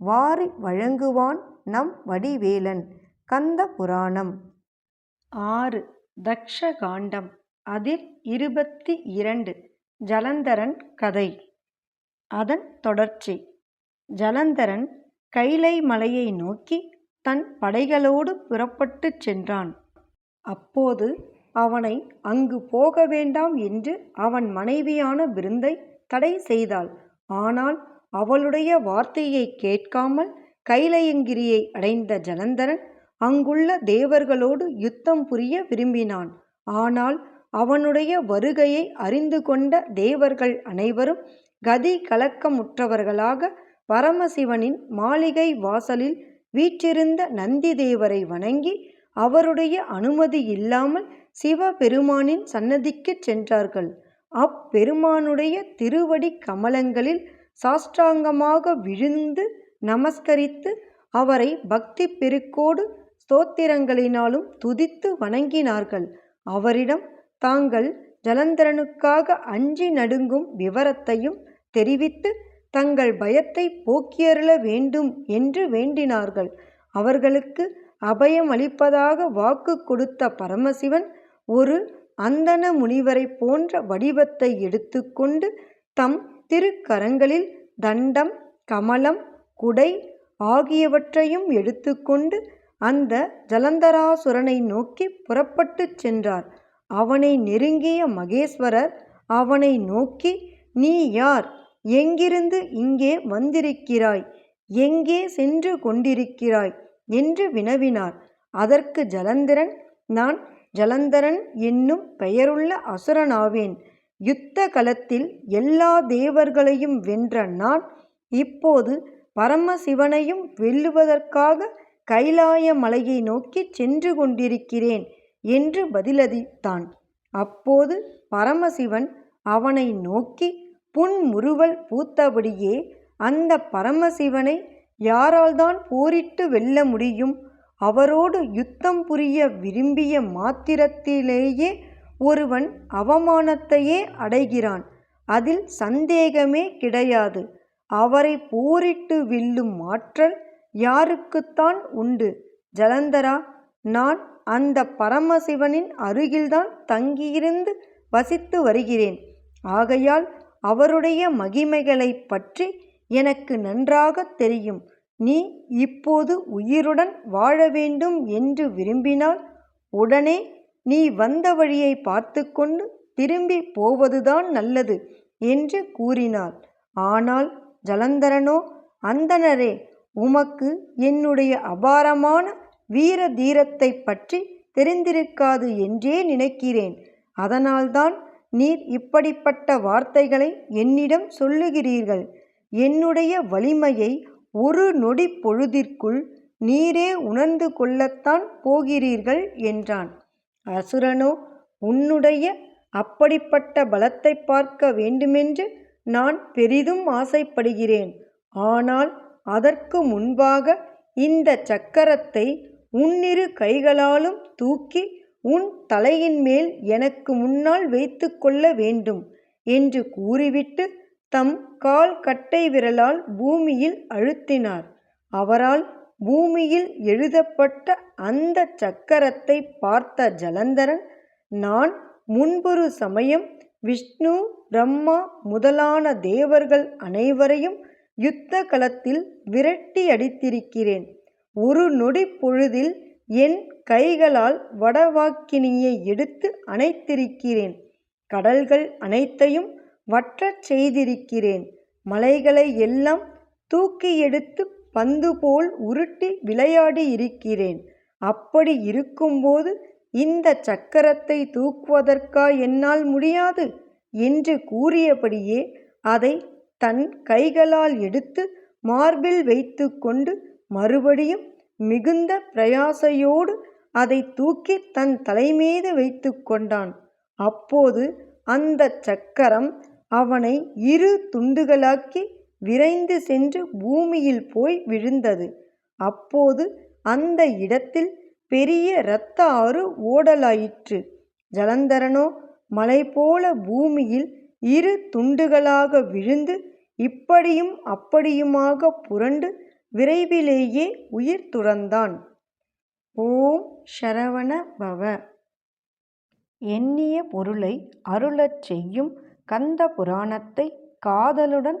வாரி வழங்குவான் நம் வடிவேலன். கந்த புராணம். ஆறு. தக்ஷகாண்டம். அதில் இருபத்தி இரண்டு ஜலந்தரன் கதை. அதன் தொடர்ச்சி. ஜலந்தரன் கைலை மலையை நோக்கி தன் படைகளோடு புறப்பட்டுச் சென்றான். அப்போது அவனை அங்கு போக வேண்டாம் என்று அவன் மனைவியான விருந்தை தடை செய்தாள். ஆனால் அவளுடைய வார்த்தையை கேட்காமல் கைலயங்கிரியை அடைந்த ஜலந்தரன் அங்குள்ள தேவர்களோடு யுத்தம் புரிய விரும்பினான். ஆனால் அவனுடைய வருகையை அறிந்து கொண்ட தேவர்கள் அனைவரும் கதி கலக்கமுற்றவர்களாக பரமசிவனின் மாளிகை வாசலில் வீற்றிருந்த நந்தி தேவரை வணங்கி அவருடைய அனுமதி இல்லாமல் சிவபெருமானின் சன்னதிக்குச் சென்றார்கள். அப்பெருமானுடைய திருவடி கமலங்களில் சாஷ்டாங்கமாக விழுந்து நமஸ்கரித்து அவரை பக்தி பெருக்கோடு ஸ்தோத்திரங்களினாலும் துதித்து வணங்கினார்கள். அவரிடம் தாங்கள் ஜலந்தரனுக்காக அஞ்சி நடுங்கும் விவரத்தையும் தெரிவித்து தங்கள் பயத்தை போக்கியருள வேண்டும் என்று வேண்டினார்கள். அவர்களுக்கு அபயம் அளிப்பதாக வாக்கு கொடுத்த பரமசிவன் ஒரு அந்தன முனிவரைப் போன்ற வடிவத்தை எடுத்துக்கொண்டு தம் திருக்கரங்களில் தண்டம் கமலம் குடை ஆகியவற்றையும் எடுத்துக்கொண்டு அந்த ஜலந்தராசுரனை நோக்கி புறப்பட்டுச் சென்றார். அவனை நெருங்கிய மகேஸ்வரர் அவனை நோக்கி நீ யார்? எங்கிருந்து இங்கே வந்திருக்கிறாய்? எங்கே சென்று கொண்டிருக்கிறாய்? என்று வினவினார். அதற்கு ஜலந்தரன் நான் ஜலந்தரன் என்னும் பெயருள்ள அசுரனாவேன். யுத்த களத்தில் எல்லா தேவர்களையும் வென்ற நான் இப்போது பரமசிவனையும் வெல்லுவதற்காக கைலாய மலையை நோக்கி சென்று கொண்டிருக்கிறேன் என்று பதிலளித்தான். அப்போது பரமசிவன் அவனை நோக்கி புன்முறுவல் பூத்தபடியே அந்த பரமசிவனை யாரால்தான் போரிட்டு வெல்ல முடியும்? அவரோடு யுத்தம் புரிய விரும்பிய மாத்திரத்திலேயே ஒருவன் அவமானத்தையே அடைகிறான் அதில் சந்தேகமே கிடையாது. அவரை போரிட்டு வெல்லும் ஆற்றல் யாருக்குத்தான் உண்டு? ஜலந்தரா நான் அந்த பரமசிவனின் அருகில்தான் தங்கியிருந்து வசித்து வருகிறேன். ஆகையால் அவருடைய மகிமைகளைப் பற்றி எனக்கு நன்றாகத் தெரியும். நீ இப்போது உயிருடன் வாழ வேண்டும் என்று விரும்பினால் உடனே நீ வந்த வழியை பார்த்து கொண்டு திரும்பி போவதுதான் நல்லது என்று கூறினாள். ஆனால் ஜலந்தரனோ அந்தணரே உமக்கு என்னுடைய அபாரமான வீர தீரத்தை பற்றி தெரிந்திருக்காது என்றே நினைக்கிறேன். அதனால்தான் நீர் இப்படிப்பட்ட வார்த்தைகளை என்னிடம் சொல்லுகிறீர்கள். என்னுடைய வலிமையை ஒரு நொடி பொழுதிற்குள் நீரே உணர்ந்து கொள்ளத்தான் போகிறீர்கள் என்றான். அசுரனோ உன்னுடைய அப்படிப்பட்ட பலத்தை பார்க்க வேண்டுமென்று நான் பெரிதும் ஆசைப்படுகிறேன். ஆனால் அதற்கு முன்பாக இந்த சக்கரத்தை உன்னிரு கைகளாலும் தூக்கி உன் தலையின் மேல் எனக்கு முன்னால் வைத்து கொள்ள வேண்டும் என்று கூறிவிட்டு தம் கால் கட்டை விரலால் பூமியில் அழுத்தினார். அவரால் பூமியில் எழுதப்பட்ட அந்த சக்கரத்தை பார்த்த ஜலந்தரன் நான் முன்பொரு சமயம் விஷ்ணு பிரம்மா முதலான தேவர்கள் அனைவரையும் யுத்த களத்தில் விரட்டி அடித்திருக்கிறேன். ஒரு நொடி பொழுதில் என் கைகளால் வடவாக்கினியை எடுத்து அணைத்திருக்கிறேன். கடல்கள் அனைத்தையும் வற்றச் செய்திருக்கிறேன். மலைகளை எல்லாம் தூக்கி எடுத்து பந்து போல் உருட்டி விளையாடி இருக்கிறேன். அப்படி இருக்கும்போது இந்த சக்கரத்தை தூக்குவதற்கா என்னால் முடியாது? என்று கூறியபடியே அதை தன் கைகளால் எடுத்து மார்பில் வைத்து கொண்டு மறுபடியும் மிகுந்த பிரயாசையோடு அதை தூக்கி தன் தலைமீது வைத்து கொண்டான் அப்போது அந்த சக்கரம் அவனை இரு துண்டுகளாக்கி விரைந்து சென்று பூமியில் போய் விழுந்தது. அப்போது அந்த இடத்தில் பெரிய இரத்த ஆறு ஓடலாயிற்று. ஜலந்தரனோ மலை போல பூமியில் இரு துண்டுகளாக விழுந்து இப்படியும் அப்படியுமாக புரண்டு விரைவிலேயே உயிர் துறந்தான். ஓம் ஷரவண பவ. எண்ணிய பொருளை அருளச் செய்யும் கந்த புராணத்தை காதலுடன்